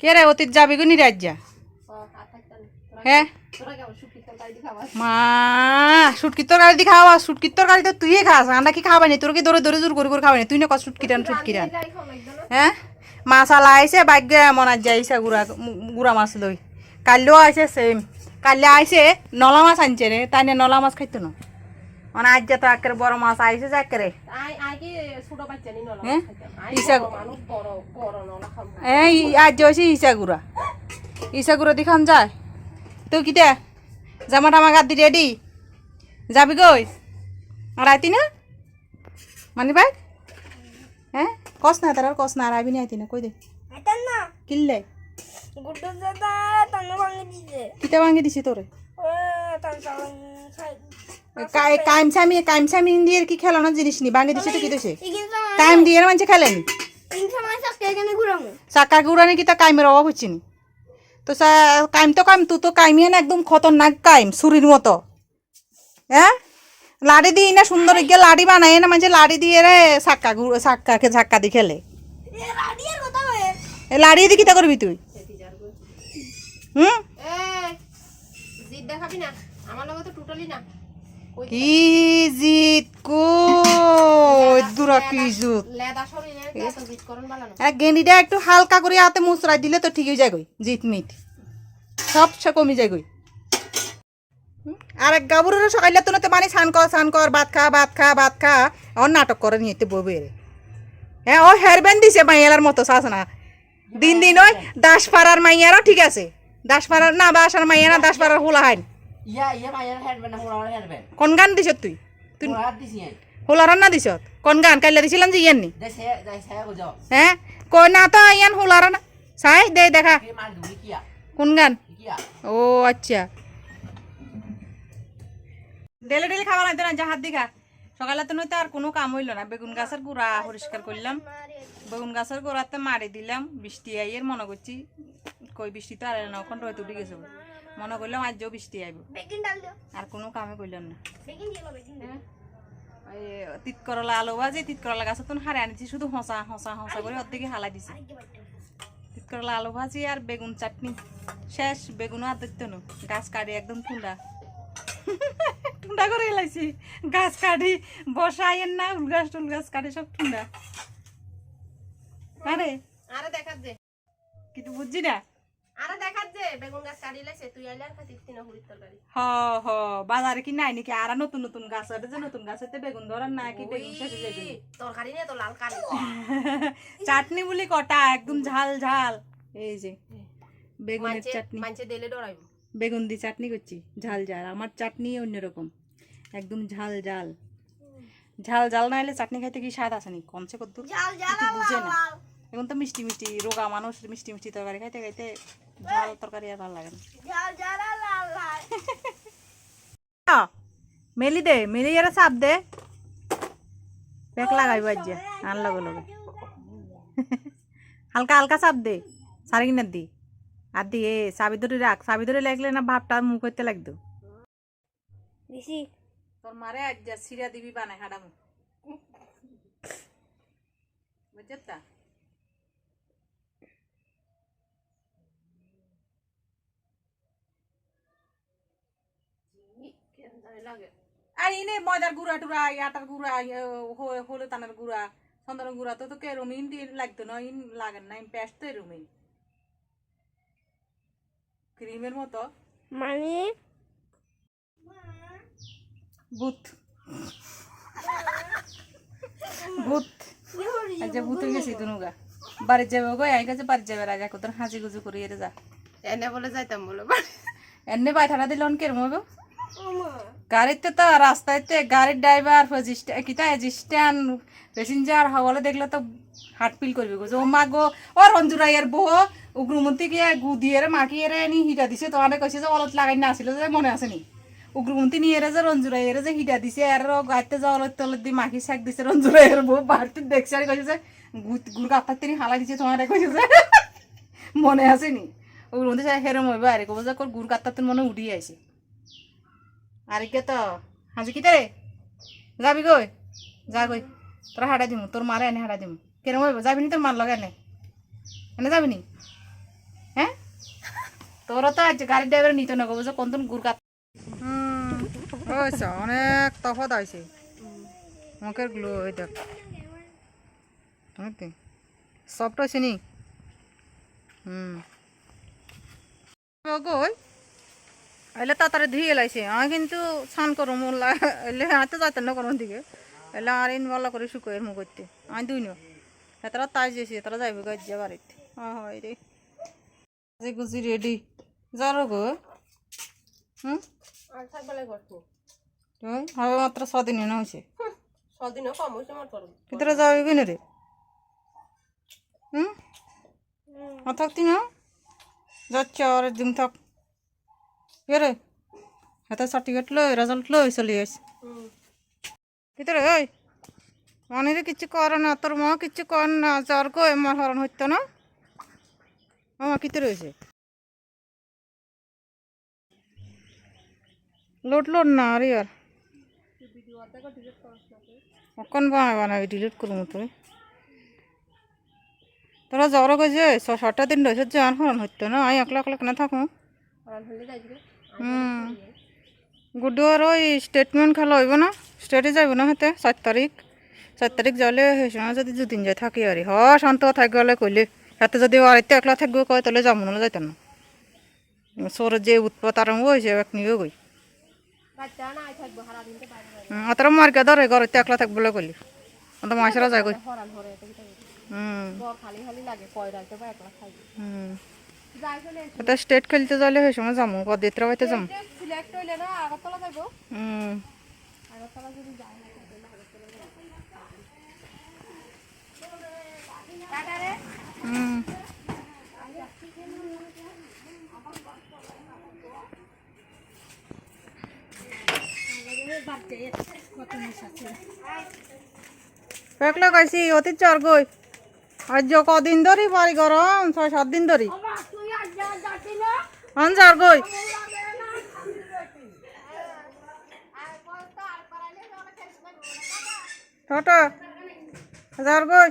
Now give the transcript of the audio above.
কে রে অতীত যাবি গো নিরাজ্যা? হ্যাঁ? মা সুটকির তরকারি দি খাওয়া সুটকির তরকারি তো তুই খাস আমরা কি খাওয়াই তোর কি দৌড়ে দৌড়ে জোর করে করে খাওয়াই তুই না কস সুটকি রান সুটকি রান। হ্যাঁ? মাছালা আইছে ভাগ্য মনার যাইছে গুড়া গুড়া মাছ লই। কালিও আইছে সেম কালি আইছে নলা মাছ আনছে রে তাই না নলা মাছ খাইতো না। মানে আজ তো একের বড় মাছ আইছে যে একেরে। হ্যাঁ? এই আজ হয়েছে ইসা গুড়া। ইসা গুড়া দি যায়। তো কিটা জামা টামা গাদি রেডি? যাবি গই আর আইতি না? মানি ভাই? হ্যাঁ? কস না তার কস না আর আইবি না আইতি না কই দে? কিনলে গুড্ডু ভাঙে দিছে। তোরে? কাইম সামি কাইম সামি ইন্ডিয়ার কি খেলানোর জিনিস নি? ভাঙি দিছে তো কি দিছে? টাইম দিয়ে মানুষ খেলেনি? চাকা গুড়ানি কি তা কাইমের অভাব হচ্ছে নি তো সা- কাইম তো কাইম তুই তো কাইমিয়ে না একদম খতরনাক কাইম ছুরির মতো হ্যাঁ লাড়ি দিই না সুন্দর গিয়ে লাড়ি বানাই না মানে লাড়ি দিয়ে রে চাক্কা গু- চাক্কাকে চাক্কা দি খেলে লাড়ি দি কিতা করবি তুই হুম দেখাবি না আমার লগে তো টোটালি না কি জিত কো দূরা কি জুত লেদা শরীরে এত জিদ করন বালানো আর গেন্ডিটা একটু হালকা করে হাতে মুচড়াই দিলে তো ঠিক হয়ে যায় গই জিত মিট। সব সে কমে যায় গই আর এক গাবুরেরও সকালে তো না মানে স্নান কর স্নান কর ভাত খা ভাত খা ভাত খা। অন নাটক করে নিয়ে ববে রে। হ্যাঁ ও হেয়ারব্যান দিছে মাইয়ালার মতো শাস না। দিন দিন ওই দাস পাড়ার মাইয়ারও ঠিক আছে। দাস পাড়ার না বাসার মাইয়া না দাস পাড়ার হোলা হাইন। কোন গান দিছ তুই? তুই হোলার দিছি আই হোলার না দিছ কোন গান কাইলে দিছিলাম যে ইয়ান নি হ্যাঁ কই না তো ইয়ান হোলার না চাই দে দেখা। কোন গান? ও আচ্ছা। ডেলে ডেলে খাওয়া লাগতো না জাহাত দিঘা সকালে তো নইতে আর কোনো কাম হইল না। বেগুন গাছের গুড়া পরিষ্কার করলাম। বেগুন গাছের গোড়াতে মারি দিলাম। বৃষ্টি আইয়ের মনে করছি কই বৃষ্টি তো আর না ওখান রয়েছে উঠে গেছে। মনে করলাম আজও বৃষ্টি আইব। আর কোনো কামে করলাম না। তিত করলা আলু ভাজি তিত করলা গাছে তো হারে আনিছি শুধু হসা হসা হসা করে অর্ধেকে হালাই দিছি। তিত করলা আলু ভাজি আর বেগুন চাটনি। শেষ বেগুনও আর দেখতে নো। গাছ কাটি একদম ঠুন্ডা ঠুন্ডা করে এলাইছি। গাছ কাটি বসাইয়েন না উল গাছ টুল গাছ কাটি সব ঠুন্ডা আরে। আরে দেখাত যে। কিন্তু বুঝছি না। আরে দেখাত যে বেগুন গাছ কাটি লাইছে তুই আইলে আর খাতিস তিন হুড়ির তরকারি। হ হ বাজারে কি নাই নাকি? আর নতুন নতুন গাছ আছে যে নতুন গাছেতে বেগুন ধরার না কি বেগুন তরকারি নিয়ে তো লাল কালি। চাটনি বলি কটা একদম ঝাল ঝাল। এই যে বেগুনের চাটনি। মানছে দিলে ডরাইব। বেগুন দিয়ে চাটনি করছি ঝাল ঝাল। আমার চাটনি অন্যরকম একদম ঝাল ঝাল। ঝাল ঝাল না হলে চাটনি খাইতে কি স্বাদ আসেনি কমছে কত বুঝে না। এখন তো মিষ্টি মিষ্টি রোগা মানুষ মিষ্টি মিষ্টি তরকারি খাইতে খাইতে ঝাল তরকারি আর ভালো লাগে না। মেলি দে মেলি এরা চাপ দে। পেক লাগাই বাজ্যা আন লগে লগে। হালকা হালকা চাপ দে সারি কিনা দি। আর দি এ চাবি ধরে রাখ চাবি ধরে লাগলে না ভাবটা মুখ হইতে লাগতো। দিছি। তোর মারে আজ যা সিরা দিবি বানাই হাডামু বুঝতা লাগে আর ইনে ময়দার গুড়া টুরা আটার গুড়া হলে তানের গুড়া গুড়া তো তো কে রুমিন দিয়ে লাগতো না ইন লাগেন না ইন পেস্ট তো রুমিন ক্রিমের মতো। মানে বুথ বুথ আচ্ছা বুথ হয়ে গেছি দুনুগা বাড়ির যাবে গো আই গেছে বাড়ির যাবে রাজা কত হাজি গুজু করি এর যা। এনে বলে যাইতাম বলে এমনি বাইঠাটা দিল কেরম হবে গাড়িতে তো রাস্তাতে গাড়ির ড্রাইভার কিতা এজিস্ট্যান্ড প্যাসেঞ্জার হওয়ালে দেখলে তো হাট ফিল করবে গো। ও মা গো, ও রঞ্জুরাইয়ের বউ, উগ্রমন্ত্রী গিয়ে গু দিয়ে রে মাখিয়ে রে নি হিটা দিছে। তোমার কইছে যে অলত লাগাই না আসিল যে মনে আছে নি। উগ্রমন্ত্রী নিয়ে রে যে রঞ্জুরাইয়ের যে হিটা দিছে, আর গাড়িতে যে অলত তলত দিয়ে মাখি শাক দিছে রঞ্জুরাইয়ের বউ, বাড়িতে দেখছে আর কইছে যে গুড় কাপড় তিনি হালাই দিছে তোমার কইছে যে। মনে আছে নি। উগ্রমন্ত্রী হেরম হইবা আরে কব যে গুড় কাত্তার মনে উঠিয়ে আইছে। আর কে তো? হাজি কিতে রে? যাবি কই? যা কই। তোরা হাঁটা দিমু, তোর মারে এনে হাঁটা দিমু। কেরম হইব? যাবি নি তোর মার লগে এনে? এনে যাবি নি? তোরা তো আজ গাড়ির ড্রাইভার নিত না বুঝো কোন কোন হুম, হয়েছে, অনেক তফাত আইছে। মুখের গ্লো ওই দেখ। সফট হয়েছে নি? হুম। গই এলে তাড়াতাড়ি ধুয়ে এলাইছে আমি কিন্তু স্নান করো মোল্লা এলে হাতে যাইতে না কোনো দিকে এলে আর ইন ভালো করে শুকোয়ের মুখ করতে আমি দুই নো তারা তাই যেছে তারা যাইবে গাছ বাড়িতে হয় রে যে গুজি রেডি যারো গো হুম হবে মাত্র ছদিনে না হয়েছে ছদিনও কম হয়েছে আমার ভিতরে যাবে কিনে রে হুম থাকতি না যাচ্ছে আর দিন থাক রে হাতে সার্টিফিকেট লই রেজাল্ট লই চলে আসে ভিতরে ওই মনে কিচ্ছু করে না, তোর মা কিচ্ছু কর না জ্বর গো আমার হরণ হইতো না? আমার কিতে রয়েছে লোড লোড না আরে আর। কখন বানাই বানাবি ডিলিট করব তুই তোরা জ্বর গেছে ছ সাতটা দিন রয়েছে জান হরণ হইতো না আমি একলা একলা কেন থাকো হুম গুড্ডু আর ওই স্টেটমেন্ট খেলা হইব না স্টেটে যাইব না হেতে চার তারিখ চার তারিখ যালে সেই সময় যদি দুদিন যাই থাকি আর হ শান্ত থাক গেলে কইলে হাতে যদি বাড়িতে একলা থাকব কয় তাহলে যাব না যাইতাম না সরের যে উৎপাত আরম্ভ হয়েছে এক নিয়ে গই অতর মার্কে ধরে ঘরেতে একলা থাকব বলে কইলি অত মাসেরা যায় কই হুম হুম এটা স্টেট খেলতে যাইলে সেই সময় যাব পদযাত্রা বাইতে যাব সিলেক্ট হইলে না আগরতলা যাব হুম। আগরতলা যদি যায় হুম। পেকলে কাইছি অতি চর গই। আজ কদিন ধরি বাড়ি গরম ছয় সাত দিন ধরি। চর গই ছোট যার গই